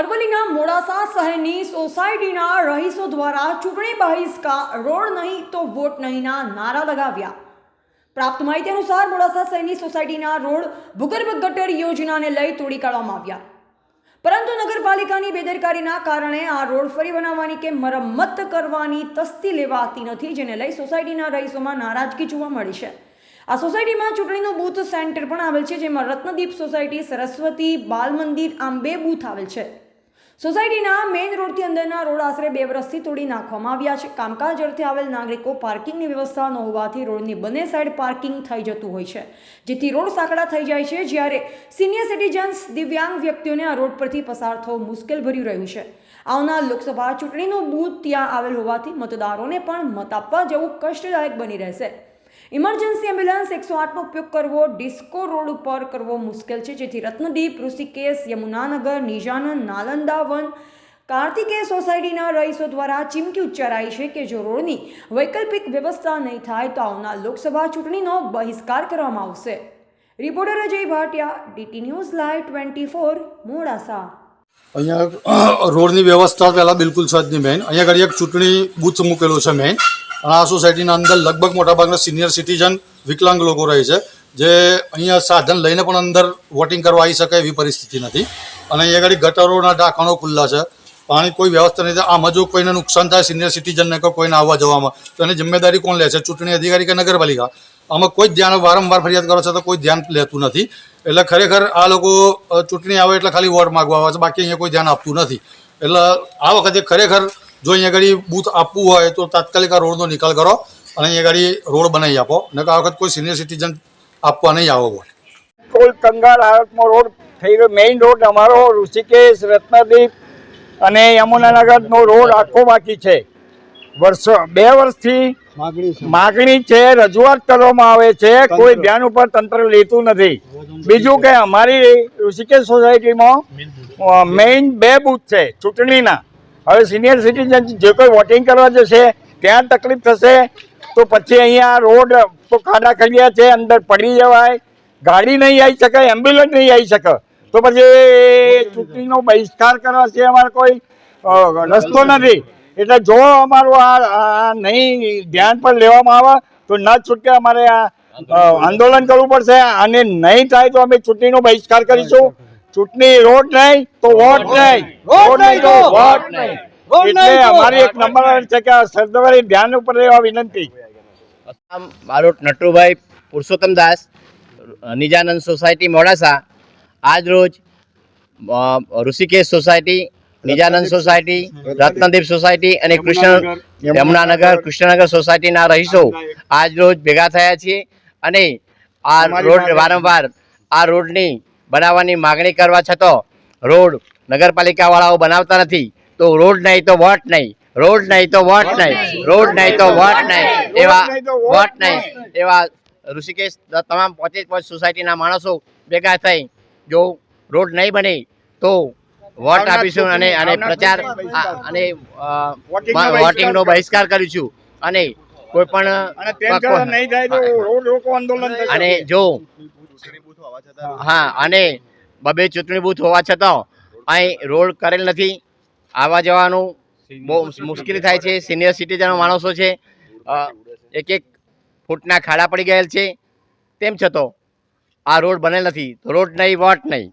અરવલ્લીના મોડાસા શહેરની સોસાયટીના રહીશો દ્વારા ચૂંટણી બહિષ્કાર, રોડ નહીં તો વોટ નહીંના નારા લગાવ્યા. પ્રાપ્ત માહિતી અનુસાર મોડાસા શહેરની સોસાયટીના રોડ ભૂગર્ભ ગટર યોજનાને લઈ તોડી કાઢવામાં આવ્યા. પરંતુ નગરપાલિકાની બેદરકારીના કારણે આ રોડ ફરી બનાવવાની કે મરમ્મત કરવાની તસ્તી લેવાતી નથી, જેને લઈ સોસાયટીના રહીશોમાં નારાજગી જોવા મળી છે. આ સોસાયટીમાં ચૂંટણીનું બૂથ સેન્ટર પણ આવેલ છે, જેમાં રત્નદીપ સોસાયટી, સરસ્વતી બાલ મંદિર આમ બે બૂથ આવેલ છે. સોસાયટીના મેઇન રોડથી અંદરના રોડ આશરે બે વર્ષથી તોડી નાખવામાં આવ્યા છે. કામકાજ અર્થે આવેલ નાગરિકો પાર્કિંગની વ્યવસ્થા ન હોવાથી રોડની બંને સાઈડ પાર્કિંગ થઈ જતું હોય છે. જેથી રોડ સાંકડા થઈ જાય છે, જ્યારે સિનિયર સિટીઝન્સ દિવ્યાંગ વ્યક્તિઓને આ રોડ પરથી પસાર થવું મુશ્કેલ ભર્યું રહ્યું છે. આવનાર લોકસભા ચૂંટણીનું બૂથ ત્યાં આવેલ હોવાથી મતદારોને પણ મત આપવા જવું કષ્ટદાયક બની રહેશે. ઇમરજન્સી એમ્બ્યુલન્સ એકસો આઠનો ઉપયોગ કરવો, ડિસ્કો રોડ ઉપર કરવો મુશ્કેલ છે. જેથી રત્નદીપ, ઋષિકેશ, યમુનાનગર, નિજાનંદ નાલંદા વન કાર્તિકેય સોસાયટીના રહીશો દ્વારા ચીમકી ઉચ્ચારાઈ છે કે જો રોડની વૈકલ્પિક વ્યવસ્થા નહીં થાય તો આવનાર લોકસભા ચૂંટણીનો બહિષ્કાર કરવામાં આવશે. Reporter Ajay Bhatia, DT news live twenty four, Modasa. અહીંયા રોડની વ્યવસ્થા પહેલાં બિલકુલ છે જ નહીં, મેન. અહીંયા આગળ એક ચૂંટણી બુથ મૂકેલો છે મેન. આ સોસાયટીના અંદર લગભગ મોટાભાગના સિનિયર સિટીઝન વિકલાંગ લોકો રહે છે, જે અહીંયા સાધન લઈને પણ અંદર વોટિંગ કરવા આવી શકે એવી પરિસ્થિતિ નથી. અને અહીંયા આગળ ગટરોના ઢાંકણો ખુલ્લા છે. પાણી કોઈ વ્યવસ્થા નથી. આમાં જો કોઈને નુકસાન થાય સિનિયર સિટીઝનને કે કોઈને આવવા જવામાં, તો એની જિમ્મેદારી કોણ લે છે? ચૂંટણી અધિકારી કે નગરપાલિકા? આમાં કોઈ ધ્યાન વારંવાર ફરિયાદ કરો છો તો કોઈ ધ્યાન લેતું નથી. એટલે ખરેખર આ લોકો ચૂંટણી આવે એટલે ખાલી વોટ માગવા આવે છે. બાકી અહીંયા કોઈ ધ્યાન આપતું નથી. એટલે આ વખતે ખરેખર જો અહીંયા આગળ બૂથ આપવું હોય તો તાત્કાલિક આ રોડનો નિકાલ કરો અને અહીંયા આગળ રોડ બનાવી આપો. નકર આ વખત કોઈ સિનિયર સિટીઝન આપવા નહીં આવો વોટ કોઈ કંગાળ હાલતમાં રોડ થઈ ગયો. મેઇન રોડ અમારો ઋષિકેશ રત્નદીપ અને યમુનાનગરનો રોડ આખો બાકી છે. વર્ષો બે વર્ષથી માગણી છે. રજૂઆત કરવામાં આવે છે. કોઈ ધ્યાન ઉપર તંત્ર લેતું નથી. બીજું કે અમારી ઋષિકેશ સોસાયટીમાં મેઇન બે બૂથ છે ચૂંટણીના. હવે સિનિયર સિટીઝન જે કોઈ વોટિંગ કરવા જશે ત્યાં તકલીફ થશે, તો પછી અહીંયા રોડ તો ખાડા ખડિયા છે, અંદર પડી જવાય, ગાડી નહીં આવી શકે એમ્બ્યુલન્સ નહીં આવી શકે. તો પછી ચૂંટણીનો બહિષ્કાર કરવા છે અમારે કોઈ રસ્તો નથી. એટલે જો અમારું આ નહીં ધ્યાન પર લેવામાં આવે, તો ના છૂટકે અમારે આ આંદોલન કરવું પડશે. અને નહીં થાય તો અમે ચૂંટણીનો બહિષ્કાર કરીશું. ચૂંટણી રોડ નહીં તો વોટ નહીં. રોડ નહીં તો વોટ નહીં. એટલે અમારી એક નંબર છે કે ધ્યાન ઉપર રહેવા વિનંતી. આમ નટુભાઈ પુરુષોત્તમ દાસ નિજાનંદ સોસાયટી મોડાસા. આજ રોજ Rishikesh society Nijanand society Ratnadeep society અને કૃષ્ણ યમુનાનગર. કૃષ્ણનગર સોસાયટીના રહીશો આજ રોજ ભેગા થયા છીએ. અને આ રોડ વારંવાર આ રોડની બનાવવાની માગણી કરવા છતાં રોડ નગરપાલિકાવાળાઓ બનાવતા નથી. તો રોડ નહીં તો વોટ નહીં. રોડ નહીં તો વોટ નહીં. રોડ નહીં તો વોટ નહીં. એવા વોટ નહીં. એવા ઋષિકેશ તમામ પચીસ પોચ સોસાયટીના માણસો ભેગા થઈ જો રોડ નહીં બને તો વોટ આપીશું અને અને પ્રચાર અને વોટિંગનો બહિષ્કાર કરીશું. અને કોઈ પણ. અને જો હા અને બબે ચૂંટણી બૂથ હોવા છતાં અહીં રોડ કરેલ નથી. આવવા જવાનું બહુ મુશ્કેલી થાય છે. સિનિયર સિટીઝન માણસો છે. એક એક ફૂટના ખાડા પડી ગયેલ છે. તેમ છતાં આ રોડ બનેલ નથી. તો રોડ નહીં વોટ નહીં.